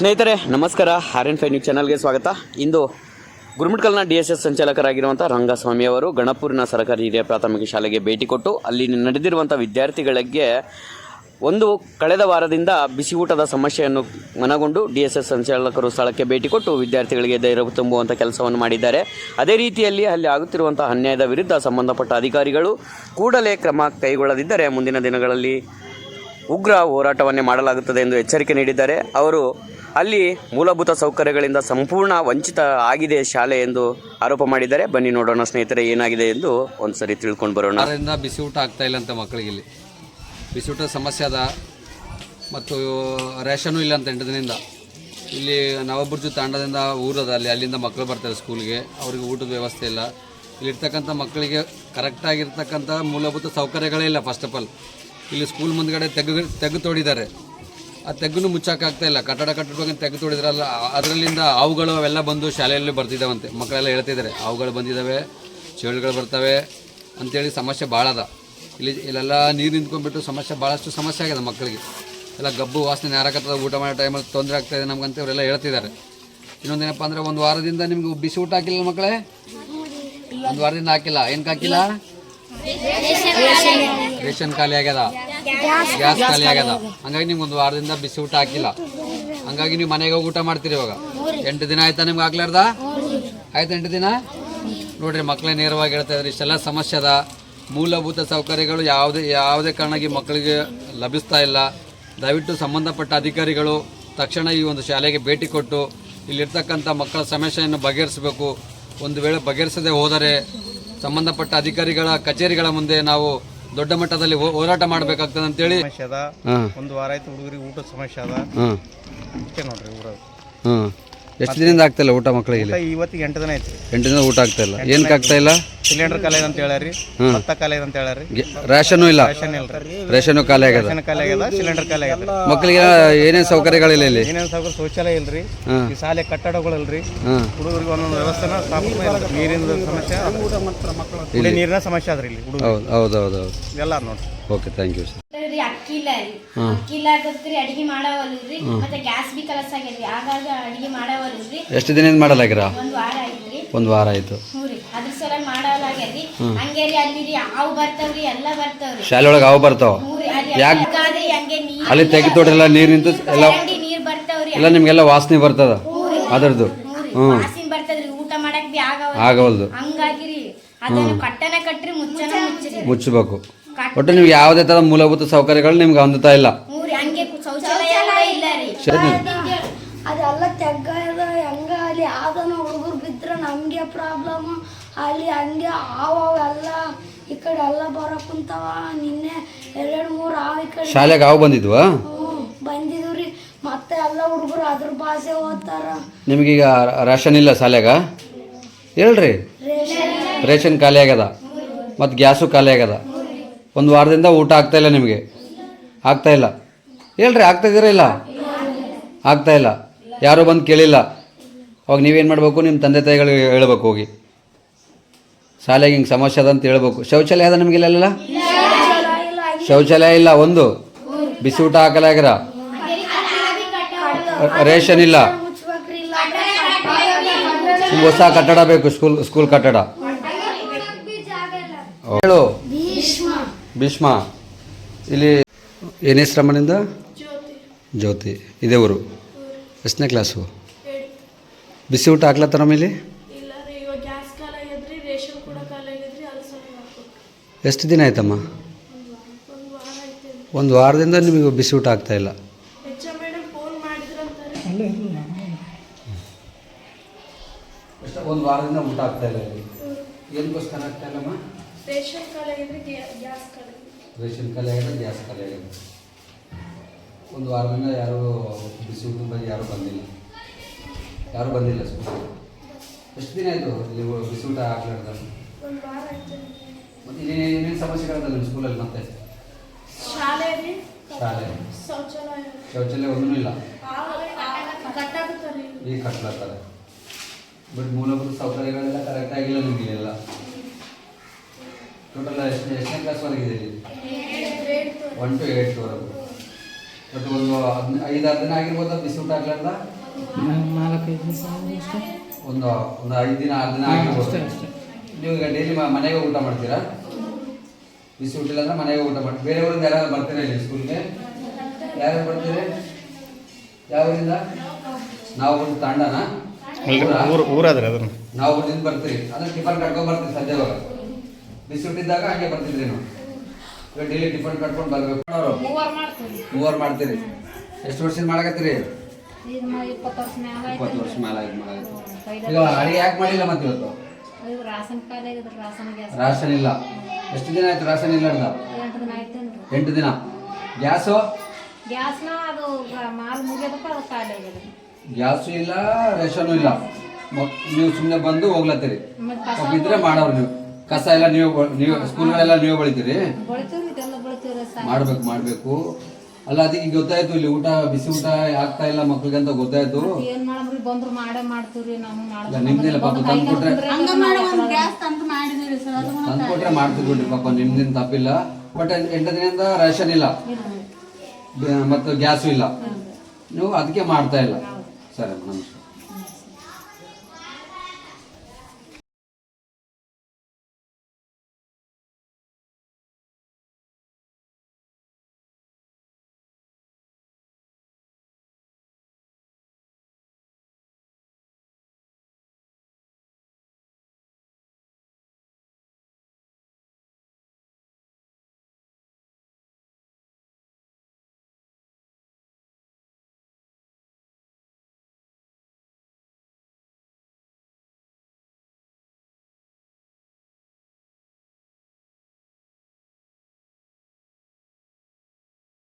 ಸ್ನೇಹಿತರೆ, ನಮಸ್ಕಾರ. R N five news ಚಾನಲ್ಗೆ ಸ್ವಾಗತ. ಇಂದು ಗುರುಮಿಟ್ಕಲ್ನ ಡಿ ಎಸ್ ಎಸ್ ಸಂಚಾಲಕರಾಗಿರುವಂಥ ರಂಗಸ್ವಾಮಿ ಅವರು ಗಣಪೂರಿನ ಸರ್ಕಾರಿ ಹಿರಿಯ ಪ್ರಾಥಮಿಕ ಶಾಲೆಗೆ ಭೇಟಿ ಕೊಟ್ಟು ಅಲ್ಲಿ ನಡೆದಿರುವಂಥ ವಿದ್ಯಾರ್ಥಿಗಳಿಗೆ ಒಂದು ಕಳೆದ ವಾರದಿಂದ ಬಿಸಿ ಊಟದ ಸಮಸ್ಯೆಯನ್ನು ಮನಗೊಂಡು ಡಿ ಎಸ್ ಎಸ್ ಸಂಚಾಲಕರು ಸ್ಥಳಕ್ಕೆ ಭೇಟಿ ಕೊಟ್ಟು ವಿದ್ಯಾರ್ಥಿಗಳಿಗೆ ಧೈರ್ಯ ತುಂಬುವಂಥ ಕೆಲಸವನ್ನು ಮಾಡಿದ್ದಾರೆ. ಅದೇ ರೀತಿಯಲ್ಲಿ ಅಲ್ಲಿ ಆಗುತ್ತಿರುವಂಥ ಅನ್ಯಾಯದ ವಿರುದ್ಧ ಸಂಬಂಧಪಟ್ಟ ಅಧಿಕಾರಿಗಳು ಕೂಡಲೇ ಕ್ರಮ ಕೈಗೊಳ್ಳದಿದ್ದರೆ ಮುಂದಿನ ದಿನಗಳಲ್ಲಿ ಉಗ್ರ ಹೋರಾಟವನ್ನೇ ಮಾಡಲಾಗುತ್ತದೆ ಎಂದು ಎಚ್ಚರಿಕೆ ನೀಡಿದ್ದಾರೆ. ಅವರು ಅಲ್ಲಿ ಮೂಲಭೂತ ಸೌಕರ್ಯಗಳಿಂದ ಸಂಪೂರ್ಣ ವಂಚಿತ ಆಗಿದೆ ಶಾಲೆ ಎಂದು ಆರೋಪ ಮಾಡಿದ್ದಾರೆ. ಬನ್ನಿ ನೋಡೋಣ ಸ್ನೇಹಿತರೆ, ಏನಾಗಿದೆ ಎಂದು ಒಂದ್ಸರಿ ತಿಳ್ಕೊಂಡು ಬರೋಣ. ಅದರಿಂದ ಬಿಸಿ ಊಟ ಆಗ್ತಾ ಇಲ್ಲ ಅಂತ ಮಕ್ಕಳಿಗೆ ಇಲ್ಲಿ. ಬಿಸಿ ಊಟದ ಸಮಸ್ಯೆ ಅದ. ಮತ್ತು ರೇಷನು ಇಲ್ಲ ಅಂತ ಎಂಟು ಇಲ್ಲಿ ನವಬುರ್ಜು ತಾಂಡದಿಂದ ಊರದ ಅಲ್ಲಿ ಅಲ್ಲಿಂದ ಮಕ್ಕಳು ಬರ್ತಾರೆ ಸ್ಕೂಲ್ಗೆ. ಅವ್ರಿಗೆ ಊಟದ ವ್ಯವಸ್ಥೆ ಇಲ್ಲ. ಇಲ್ಲಿರ್ತಕ್ಕಂಥ ಮಕ್ಕಳಿಗೆ ಕರೆಕ್ಟಾಗಿರ್ತಕ್ಕಂಥ ಮೂಲಭೂತ ಸೌಕರ್ಯಗಳೇ ಇಲ್ಲ ಫಸ್ಟ್ ಆಫ್ ಆಲ್ ಇಲ್ಲಿ ಸ್ಕೂಲ್ ಮುಂದ್ಗಡೆ ತೆಗ್ಗು ತೆಗ್ಗು ತೋಡಿದ್ದಾರೆ. ಆ ತೆಗ್ಗು ಮುಚ್ಚಕ್ಕಾಗ್ತಾ ಇಲ್ಲ. ಕಟ್ಟಡ ಕಟ್ಟಡ ತೆಗ್ಗು ತೊಳಿದ್ರಲ್ಲ. ಅದರಲ್ಲಿಂದ ಅವುಗಳು ಅವೆಲ್ಲ ಬಂದು ಶಾಲೆಯಲ್ಲಿ ಬರ್ತಿದ್ದಾವಂತೆ. ಮಕ್ಕಳೆಲ್ಲ ಹೇಳ್ತಿದ್ದಾರೆ ಅವುಗಳು ಬಂದಿದ್ದಾವೆ ಚೇಳುಗಳು ಬರ್ತವೆ ಅಂತೇಳಿ ಸಮಸ್ಯೆ ಭಾಳ ಅದ. ಇಲ್ಲಿ ಇಲ್ಲೆಲ್ಲ ನೀರು ನಿಂತ್ಕೊಂಡ್ಬಿಟ್ಟು ಸಮಸ್ಯೆ ಭಾಳಷ್ಟು ಸಮಸ್ಯೆ ಆಗಿದೆ ಮಕ್ಕಳಿಗೆ. ಎಲ್ಲ ಗಬ್ಬು ವಾಸನೆ ನೇರಕತ್ತದ ಊಟ ಮಾಡೋ ಟೈಮಲ್ಲಿ ತೊಂದರೆ ಆಗ್ತಾಯಿದೆ ನಮ್ಗಂತ ಇವರೆಲ್ಲ ಹೇಳ್ತಿದ್ದಾರೆ. ಇನ್ನೊಂದೇನಪ್ಪ ಅಂದರೆ ಒಂದು ವಾರದಿಂದ ನಿಮಗೆ ಬಿಸಿ ಊಟ ಹಾಕಿಲ್ಲ ಮಕ್ಕಳೇ? ಒಂದು ವಾರದಿಂದ ಹಾಕಿಲ್ಲ. ಏನಕ್ಕೆ ಹಾಕಿಲ್ಲ? ರೇಷನ್ ಖಾಲಿ ಆಗ್ಯದ? ಗ್ಯಾಸ್ ಖಾಲಿ ಆಗ್ಯದ. ಹಂಗಾಗಿ ನಿಮ್ಗೆ ಒಂದು ವಾರದಿಂದ ಬಿಸಿ ಊಟ ಹಾಕಿಲ್ಲ. ಹಂಗಾಗಿ ನೀವು ಮನೆಗೆ ಹೋಗಿ ಊಟ ಮಾಡ್ತೀರಿ ಇವಾಗ. ಎಂಟು ದಿನ ಆಯ್ತಾ ನಿಮ್ಗೆ ಆಗ್ಲಾರ್ದ ಆಯ್ತಾ ಎಂಟು ದಿನ? ನೋಡ್ರಿ ಮಕ್ಕಳೇ ನೇರವಾಗಿ ಹೇಳ್ತಾ ಇದ್ದಾರೆ ಇಷ್ಟೆಲ್ಲ ಸಮಸ್ಯೆ ಅದ. ಮೂಲಭೂತ ಸೌಕರ್ಯಗಳು ಯಾವುದೇ ಯಾವುದೇ ಕಾರಣಕ್ಕೆ ಮಕ್ಕಳಿಗೆ ಲಭಿಸ್ತಾ ಇಲ್ಲ. ದಯವಿಟ್ಟು ಸಂಬಂಧಪಟ್ಟ ಅಧಿಕಾರಿಗಳು ತಕ್ಷಣ ಈ ಒಂದು ಶಾಲೆಗೆ ಭೇಟಿ ಕೊಟ್ಟು ಇಲ್ಲಿರ್ತಕ್ಕಂಥ ಮಕ್ಕಳ ಸಮಸ್ಯೆಯನ್ನು ಬಗೆಹರಿಸಬೇಕು. ಒಂದು ವೇಳೆ ಬಗೆಹರಿಸದೆ ಹೋದರೆ ಸಂಬಂಧಪಟ್ಟ ಅಧಿಕಾರಿಗಳ ಕಚೇರಿಗಳ ಮುಂದೆ ನಾವು ದೊಡ್ಡ ಮಟ್ಟದಲ್ಲಿ ಹೋ- ಹೋರಾಟ ಮಾಡಬೇಕಾಗ್ತದೆ ಅಂತೇಳಿ. ಸಮಸ್ಯೆ ಅದ. ಹಾಂ. ಒಂದು ವಾರ ಆಯ್ತು ಹುಡುಗರಿಗೆ ಊಟದ ಸಮಸ್ಯೆ ಅದ. ಹಾಂ. ಇಷ್ಟೇ ನೋಡ್ರಿ ಊರಾಗ ಹಾಂ. ಎಷ್ಟು ದಿನದಿಂದ ಆಗ್ತಾಯಿಲ್ಲ ಊಟ ಮಕ್ಕಳಿಗೆ ಇಲ್ಲಿ? ಇವತ್ತಿಗೆ ಎಂಟು ದಿನ ಐತಿ ಎಂಟು ದಿನ ಊಟ ಆಗ್ತಾ ಇಲ್ಲ. ಏನಕ್ಕೆ ಆಗ್ತಾ ಇಲ್ಲ? ಸಿಲಿಂಡರ್ ಖಾಲಿ ಅಂತ ಹೇಳ್ಯಾರಿ. ಭತ್ತ ಖಾಲಿ ಅಂತ ಹೇಳ್ಯಾರಿ. ಗೆ- ರೇಷನ್ನು ಇಲ್ಲ? ರೇಷನ್ ಇಲ್ರಿ ರೇಷನ್ನು ಖಾಲಿ ಆಗ್ಯದ? ರೇಷನ್ ಖಾಲಿ ಆಗ್ಯದ ಸಿಲಿಂಡರ್ ಖಾಲಿ ಆಗ್ಯದ ಮಕ್ಕಳಿಗೆ ಏನೇನು ಸೌಕರ್ಯಗಳಿಲ್ಲ ಇಲ್ಲಿ ಏನೇನು ಸೌಕರ್ಯ ಶೌಚಾಲಯ ಇಲ್ರಿ ಹಾಂ. ಈ ಶಾಲೆ ಕಟ್ಟಡಗಳಿಲ್ರಿ ಹಾಂ. ಹುಡುಗರಿಗೆ ಒಂದೊಂದು ವ್ಯವಸ್ಥೆನ ಸ್ಥಾಪನೆ ಇಲ್ಲ. ನೀರಿನ ಸಮಸ್ಯೆ ಕುಡಿ ನೀರಿನ ಸಮಸ್ಯೆ ಅದ್ರಿ ಇಲ್ಲಿ ಹುಡುಗರು ಹೌದು ಹೌದು ಹೌದು ಹೌದು. ಎಲ್ಲ ನೋಡಿ ಓಕೆ ಥ್ಯಾಂಕ್ ಯು ಸರ್ ರೀ ಅಕ್ಕಿ ಇಲ್ಲ ರೀ ಅಕ್ಕಿ ಇಲ್ಲಾರ್ದತ್ರಿ ಅಡಿಗೆ ಮಾಡವಲ್ರಿ ಮತ್ತೆ ಗ್ಯಾಸ್ ಬಿ ಕಲಸ ಆಗ್ಯದ್ರಿ ಆಗಾಗ ಅಡಿಗೆ ಮಾಡವಲ್ರಿ ಎಷ್ಟು ದಿನದಿಂದ ಮಾಡಲಾಗಿರ ಒಂದ್ ವಾರ ಆಯ್ತ್ರಿ. ಒಂದು ವಾರ ಆಯಿತು. ಹ್ಞೂ ರೀ. ಅದ್ರ ಸಲ ಮಾಡಲಾಗ್ಯದ್ರಿ. ಹಂಗೆ ರೀ ಅಲ್ಲಿ ರೀ ಹಾವು ಬರ್ತಾವ್ರಿ ಎಲ್ಲ ಬರ್ತಾವ್ರಿ. ಶಾಲೆ ಒಳಗೆ ಅವು ಬರ್ತಾವ? ಹ್ಞೂ ರೀ ಅಲ್ಲಿ ತೆಗೆದು ಅಗಾದ್ರಿ ಹಂಗೆ ನೀರ್ ಅಲ್ಲಿ ನಿಂತು ಎಲ್ಲ ನಿಮ್ಗೆಲ್ಲ ನೀರ್ ಬರ್ತಾವ್ರಿ. ಎಲ್ಲ ನಿಮಗೆಲ್ಲ ವಾಸನೆ ಬರ್ತದ? ಅದರದ್ದು ಹ್ಞೂ ರೀ. ಹ್ಞೂ ವಾಸಿನ್ ಬರ್ತದ್ರಿ. ಊಟ ಮಾಡಕ್ ಬಿ ಆಗವ ಆಗವಲ್ದು. ಹಂಗಾಗಿರಿ ಅದನ್ನ ಕಟ್ಟನ ಕಟ್ರಿ ಮುಚ್ಚನ ಮುಚ್ಚ್ರಿ. ಮುಚ್ಚಬೇಕು. ಒಟ್ಟು ನಿಮ್ಗೆ ಯಾವುದೇ ತರ ಮೂಲಭೂತ ಸೌಕರ್ಯಗಳು ನಿಮ್ಗೆ ಹೊಂದುತ್ತಾ ಇಲ್ಲ. ಹ್ಞೂ ಹಂಗೆ ಶೌಚಾಲಯ ಇಲ್ಲ ರೀ. ಸರಿ ಅದೆಲ್ಲ ತೆಗ್ಗದ ಹೆಂಗ ಅಲ್ಲಿ ಯಾವ್ದನ ಹುಡುಗರು ಬಿದ್ರೆ ನಮಗೆ ಪ್ರಾಬ್ಲಮ್ ಅಲ್ಲಿ ಹಂಗೆ ಹಾವು ಎಲ್ಲ ಈ ಕಡೆ ಎಲ್ಲ ಬರೋ ಕುಂತಾವ. ನಿನ್ನೆ ಎರಡು ಮೂರು ಹಾವು ಈ ಕಡೆ ಶಾಲೆಗೆ ಹಾವು ಬಂದಿದ್ವಾ? ಬಂದಿದ್ವು ರೀ. ಮತ್ತೆ ಎಲ್ಲ ಹುಡುಗರು ಅದ್ರ ಭಾಷೆ ಓದ್ತಾರ. ನಿಮಗೀಗ ರೇಷನ್ ಇಲ್ಲ ಶಾಲೆಗ? ಹೇಳ್ರಿ. ರೇಷನ್ ಖಾಲಿ ಆಗ್ಯದ. ಮತ್ತು ಗ್ಯಾಸು ಖಾಲಿ ಆಗ್ಯದ. ಒಂದು ವಾರದಿಂದ ಊಟ ಆಗ್ತಾ ಇಲ್ಲ ನಿಮಗೆ? ಆಗ್ತಾ ಇಲ್ಲ. ಹೇಳ್ರಿ ಆಗ್ತಾ ಇದ್ದೀರಾ ಇಲ್ಲ? ಆಗ್ತಾ ಇಲ್ಲ. ಯಾರೂ ಬಂದು ಕೇಳಿಲ್ಲ. ಅವಾಗ ನೀವೇನು ಮಾಡಬೇಕು? ನಿಮ್ಮ ತಂದೆ ತಾಯಿಗಳಿಗೆ ಹೇಳ್ಬೇಕು ಹೋಗಿ. ಶಾಲೆಗೆ ಹಿಂಗೆ ಸಮಸ್ಯೆ ಅದ ಅಂತ ಹೇಳ್ಬೇಕು. ಶೌಚಾಲಯ ಅದ ನಿಮಗೆ ಇಲ್ಲೆಲ್ಲ? ಶೌಚಾಲಯ ಇಲ್ಲ. ಒಂದು. ಬಿಸಿ ಊಟ ಹಾಕಲಾಗಿರ ರೇಷನ್ ಇಲ್ಲ. ಹೊಸ ಕಟ್ಟಡ ಬೇಕು ಸ್ಕೂಲ್ ಸ್ಕೂಲ್ ಕಟ್ಟಡ. ಹೇಳು. ಭೀಷ್ಮ, ಇಲ್ಲಿ ಏನೇ ಶ್ರಮನಿಂದ ಜ್ಯೋತಿ. ಇದೇ ಊರು? ಎಷ್ಟನೇ ಕ್ಲಾಸು ಬಿಸಿ ಊಟ ಹಾಕ್ಲತ್ತಾರಮ್ಮ ಇಲ್ಲಿ ಎಷ್ಟು ದಿನ ಆಯ್ತಮ್ಮ? ಒಂದು ವಾರದಿಂದ ನಿಮಗೆ ಬಿಸಿ ಊಟ ಆಗ್ತಾ ಇಲ್ಲ. ಒಂದು ವಾರದಿಂದ ಊಟ ಆಗ್ತಾ ಇಲ್ಲ ಏನಕ್ಕೋಸ್ಕರ ಆಗ್ತಾ ಇಲ್ಲಮ್ಮ? ರೇಷನ್ ಖಾಲಿ ಆಗ್ಯದ್ರಿ ಗ್ಯಾಸ್ ಖಾಲಿ. ರೇಷನ್ ಖಾಲಿ ಗ್ಯಾಸ್ ಖಾಲಿ ಆಗಿದೆ ಒಂದು ವಾರದಿಂದ ಯಾರೂ ಬಿಸಿ ಊಟದ ಬಗ್ಗೆ ಯಾರೂ ಬಂದಿಲ್ಲ. ಯಾರೂ ಬಂದಿಲ್ಲ ಸ್ಕೂಲ್ ಎಷ್ಟು ದಿನ ಆಯಿತು ಇಲ್ಲಿ ಬಿಸಿ ಊಟ ಐತೆ ಮತ್ತು ಇಲ್ಲಿ ಏನೇನು ಸಮಸ್ಯೆಗಳಿದೆ ನಿಮ್ಮ ಸ್ಕೂಲಲ್ಲಿ ಮತ್ತೆ? ಶಾಲೆ ರೀ ಶಾಲೆ. ಶೌಚಾಲಯ. ಶೌಚಾಲಯ ಒಂದೂ ಇಲ್ಲ. ಈಗ. ಕಟ್ಲಾತಾರೆ ಬಟ್ ಮೂಲಭೂತ ಸೌಕರ್ಯಗಳೆಲ್ಲ ಕರೆಕ್ಟ್ ಆಗಿಲ್ಲ ನಿಮಗೆ ಎಲ್ಲ ಟೋಟಲ್ ಎಷ್ಟು ಎಷ್ಟನೇ ಕ್ಲಾಸ್ ಇದೆ ಇಲ್ಲಿ ಒನ್ ಟು ಏಯ್ಟ್ವರೆಗೂ ಬಟ್ ಒಂದು ಐದು ಐದಾರು ದಿನ ಆಗಿರ್ಬೋದು? ಬಿಸಿ ಊಟ ಆಗ್ಲಾರ್ದ? ನಾಲ್ಕೈದು ದಿವಸ ಒಂದು ಒಂದು ಐದು ದಿನ ಆರು ದಿನ ಆಗಿರ್ಬೋದು. ನೀವು ಈಗ ಡೈಲಿ ಮನೆಗೆ ಊಟ ಮಾಡ್ತೀರಾ? ಬಿಸಿ ಊಟ ಇಲ್ಲ ಅಂದ್ರೆ ಮನೆಗೆ ಊಟ ಮಾಡ್ತೀವಿ ಊರಿಂದ ಯಾರು ಬರ್ತೀರಾ ಇಲ್ಲಿ ಸ್ಕೂಲ್ಗೆ ಯಾರು ಬರ್ತೀರಿ? ಯಾವ ಊರಿಂದ? ನಾವು ಒಂದು ತಾಂಡನ? ಊರಾ? ಊರು ಊರಾದ್ರೆ ಅದನ್ನು. ನಾವು ಊರಿಂದ ಬರ್ತೀವಿ ಅಂದ್ರೆ ಟಿಫನ್ ಕಟ್ಕೊಂಡು ಬರ್ತೀವಿ ಸದ್ಯವಾಗ ಬಿಸಿ ಊಟಿದ್ದಾಗ ಹಂಗೆ ಬರ್ತಿದ್ರಿ ನಾವು. ಇವಾಗ ಡೈಲಿ ಟಿಫನ್ ಕಟ್ಕೊಂಡು ಬರ್ಬೇಕು. ಅವರು ಮೂವರ್ ಮಾಡ್ತೀರಿ. ಎಷ್ಟು ವರ್ಷದಿಂದ ಮಾಡಕತ್ತೀರಿ? ಇಪ್ಪತ್ತು ವರ್ಷ ಮೇಲೆ ಮಾಡಾಯ್ತು ಈಗ ಅಡಿಗೆ ಯಾಕೆ ಮಾಡಿಲ್ಲ ಮತ್ತೆ ಇವತ್ತು? ರಾಷನ್ ಇಲ್ಲ. ಎಷ್ಟು ದಿನ ಆಯ್ತು ರಾಷನ್ ಇಲ್ಲ ಎಂಟು ದಿನ ಗ್ಯಾಸ್? ಗ್ಯಾಸ್ ಇಲ್ಲ ರೇಷನ್ ಇಲ್ಲ. ನೀವು ಸುಮ್ಮನೆ ಬಂದು ಹೋಗ್ಲತ್ತೀರಿ. ಇದ್ರೆ ಮಾಡೋರು ನೀವು. ಕಸ ಎಲ್ಲ ನೀವು ನೀವು ಸ್ಕೂಲ್ಗಳೆಲ್ಲ ನೀವು ಬೆಳಿತೀರಿ? ಮಾಡ್ಬೇಕು ಮಾಡ್ಬೇಕು. ಅಲ್ಲ ಅದಕ್ಕೆ ಈಗ ಗೊತ್ತಾಯ್ತು ಇಲ್ಲಿ ಊಟ ಬಿಸಿ ಊಟ ಆಗ್ತಾ ಇಲ್ಲ ಮಕ್ಳಿಗೆ ಅಂತ ಗೊತ್ತಾಯ್ತು ಏನ್ ಬಂದ್ರು ಮಾಡೇ ಮಾಡ್ತೀವ್ರಿ ನಾವು ಇಲ್ಲ ನಿಮ್ದಿಲ್ಲ ಪಾಪ ತಂದು ಕೊಟ್ರೆ ಗ್ಯಾಸ್ ತಂದು ಮಾಡಿದಿರಿ ಸರ್ ಅದು ತಂದು ಕೊಟ್ರೆ ಮಾಡ್ತಿದ್ ಬಿಡ್ರಿ ಪಾಪ ನಿಮ್ದಿನ ತಪ್ಪಿಲ್ಲ. ಬಟ್ ಎಂಟು ದಿನದಿಂದ ರೇಷನ್ ಇಲ್ಲ. ಮತ್ತು ಗ್ಯಾಸು ಇಲ್ಲ. ನೀವು ಅದಕ್ಕೆ ಮಾಡ್ತಾ ಇಲ್ಲ. ಸರಿ ನಮಸ್ಕಾರ.